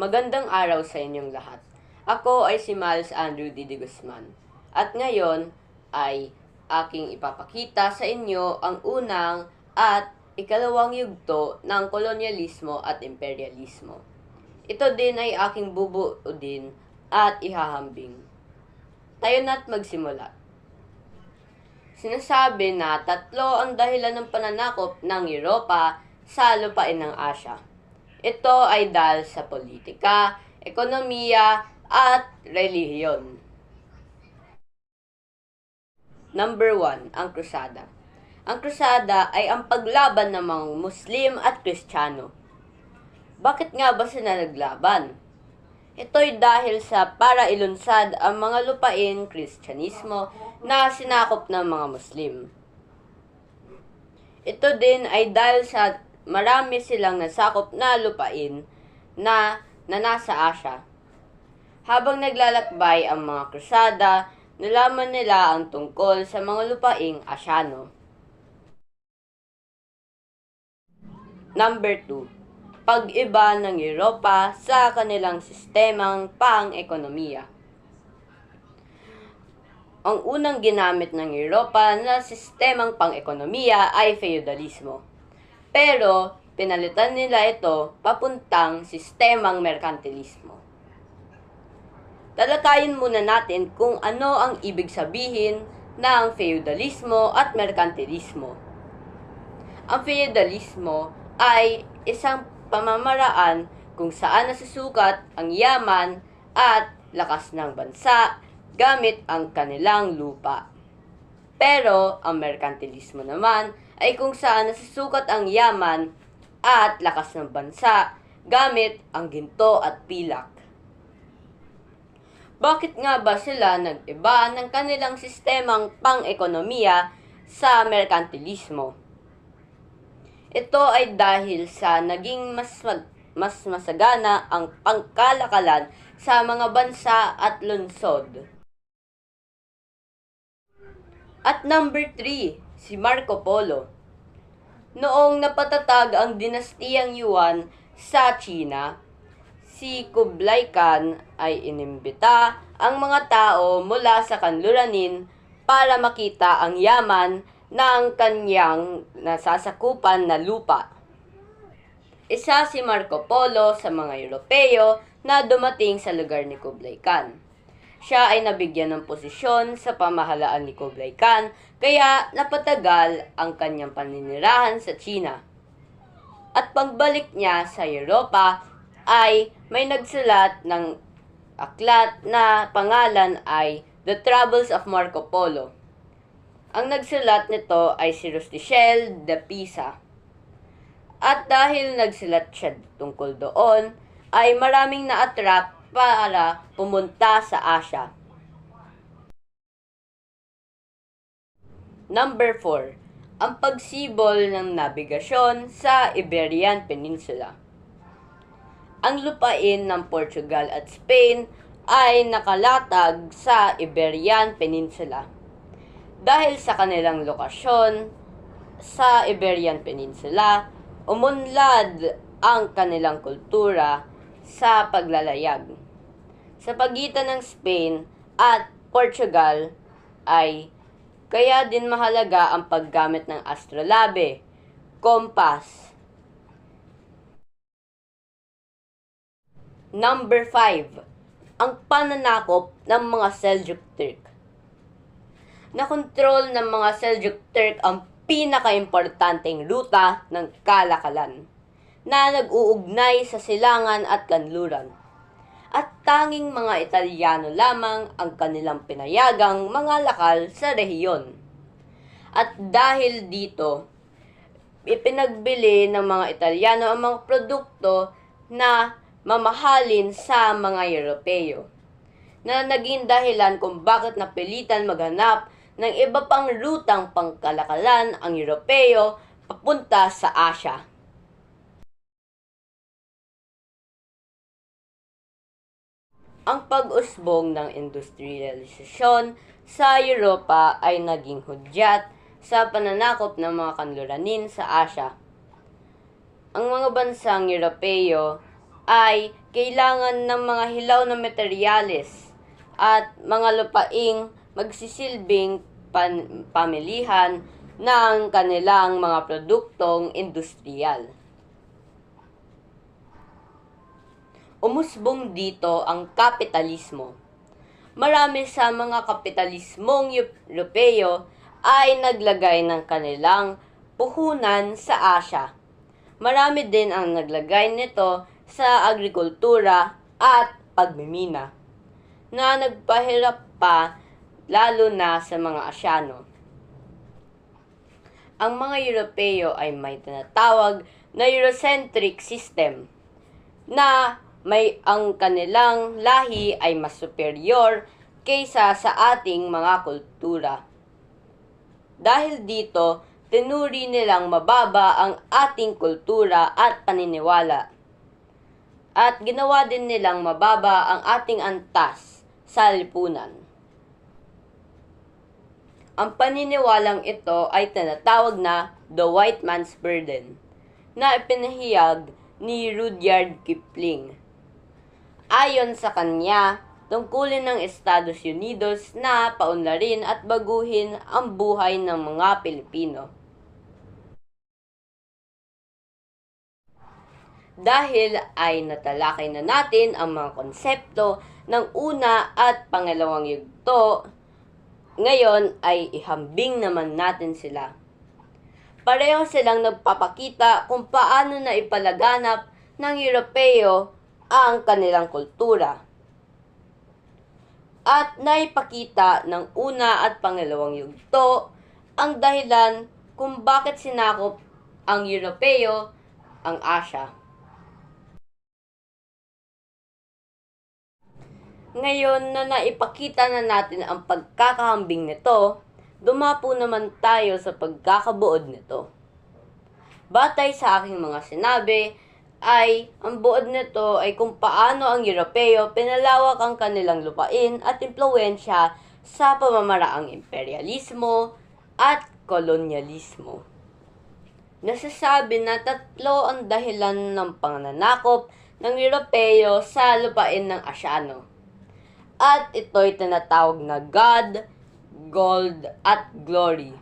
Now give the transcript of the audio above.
Magandang araw sa inyong lahat. Ako ay si Miles Andrew D. De Guzman. At ngayon ay aking ipapakita sa inyo ang unang at ikalawang yugto ng kolonyalismo at imperialismo. Ito din ay aking bubuodin at ihahambing. Tayo na't magsimula. Sinasabi na tatlo ang dahilan ng pananakop ng Europa sa lupain ng Asya. Ito ay dahil sa politika, ekonomiya, at relihiyon. Number 1, ang krusada. Ang krusada ay ang paglaban ng mga Muslim at Kristiyano. Bakit nga ba sila naglaban? Ito'y dahil sa para ilunsad ang mga lupain Kristyanismo na sinakop ng mga Muslim. Ito din ay dahil sa marami silang nasakop na lupain na, na nasa Asya. Habang naglalakbay ang mga krusada, nalaman nila ang tungkol sa mga lupaing Asyano. Number 2. Pag-iba ng Europa sa kanilang sistemang pang-ekonomiya. Ang unang ginamit ng Europa na sistemang pang-ekonomiya ay feudalismo. Pero, pinalitan nila ito papuntang sistemang merkantilismo. Talakayin muna natin kung ano ang ibig sabihin ng feudalismo at merkantilismo. Ang feudalismo ay isang pamamaraan kung saan nasusukat ang yaman at lakas ng bansa gamit ang kanilang lupa. Pero ang merkantilismo naman ay kung saan nasusukat ang yaman at lakas ng bansa gamit ang ginto at pilak. Bakit nga ba sila nag-iba ng kanilang sistemang pang-ekonomiya sa merkantilismo? Ito ay dahil sa naging mas mag- mas masagana ang pangkalakalan sa mga bansa at lungsod. At number 3, si Marco Polo. Noong napatatag ang dinastiyang Yuan sa China, si Kublai Khan ay inimbita ang mga tao mula sa kanluranin para makita ang yaman ng kanyang nasasakupan na lupa. Isa si Marco Polo sa mga Europeo na dumating sa lugar ni Kublai Khan. Siya ay nabigyan ng posisyon sa pamahalaan ni Kublai Khan kaya napatagal ang kanyang paninirahan sa China. At pagbalik niya sa Europa ay may nagsulat ng aklat na pangalan ay The Travels of Marco Polo. Ang nagsulat nito ay si Rustichel de Pisa. At dahil nagsulat siya tungkol doon, ay maraming na-attract para pumunta sa Asya. Number 4. Ang pagsibol ng nabigasyon sa Iberian Peninsula. Ang lupain ng Portugal at Spain ay nakalatag sa Iberian Peninsula. Dahil sa kanilang lokasyon sa Iberian Peninsula, umunlad ang kanilang kultura sa paglalayag. Sa pagitan ng Spain at Portugal ay kaya din mahalaga ang paggamit ng astrolabe, kompas. Number 5. Ang pananakop ng mga Seljuk Turk. Nakontrol ng mga Seljuk Turk ang pinakaimportanteng ruta ng kalakalan na nag-uugnay sa silangan at kanluran. At tanging mga Italyano lamang ang kanilang pinayagang mga lakal sa rehiyon. At dahil dito, ipinagbili ng mga Italyano ang mga produkto na mamahalin sa mga Europeo na naging dahilan kung bakit napilitan maghanap ng iba pang rutang pangkalakalan ang Europeo papunta sa Asya. Ang pag-usbong ng industrialisasyon sa Europa ay naging hudyat sa pananakop ng mga kanluranin sa Asya. Ang mga bansang Europeo ay kailangan ng mga hilaw na materyales at mga lupaing magsisilbing pan- pamilihan ng kanilang mga produktong industriyal. Umusbong dito ang kapitalismo. Marami sa mga kapitalismong Europeo ay naglagay ng kanilang puhunan sa Asya. Marami din ang naglagay nito sa agrikultura at pagmimina na nagpahirap pa lalo na sa mga Asyano. Ang mga Europeo ay may tinatawag na Eurocentric system na may ang kanilang lahi ay mas superior kaysa sa ating mga kultura. Dahil dito, tinuri nilang mababa ang ating kultura at paniniwala. At ginawa din nilang mababa ang ating antas sa lipunan. Ang paniniwalang ito ay tinatawag na The White Man's Burden na ipinahiyag ni Rudyard Kipling. Ayon sa kanya, tungkulin ng Estados Unidos na paunlarin at baguhin ang buhay ng mga Pilipino. Dahil ay natalakay na natin ang mga konsepto ng una at pangalawang yugto, ngayon ay ihambing naman natin sila. Pareho silang nagpapakita kung paano na ipalaganap ng Europeo ang kanilang kultura. At naipakita ng una at pangalawang yugto ang dahilan kung bakit sinakop ang Europeo ang Asya. Ngayon na naipakita na natin ang pagkakahambing nito, dumapo naman tayo sa pagkakabuod nito. Batay sa aking mga sinabi, ay ang buod nito ay kung paano ang Europeo pinalawak ang kanilang lupain at impluensya sa pamamaraang imperialismo at kolonyalismo. Nasasabi na tatlo ang dahilan ng pananakop ng Europeo sa lupain ng Asyano. At ito'y tinatawag na God, Gold, at Glory.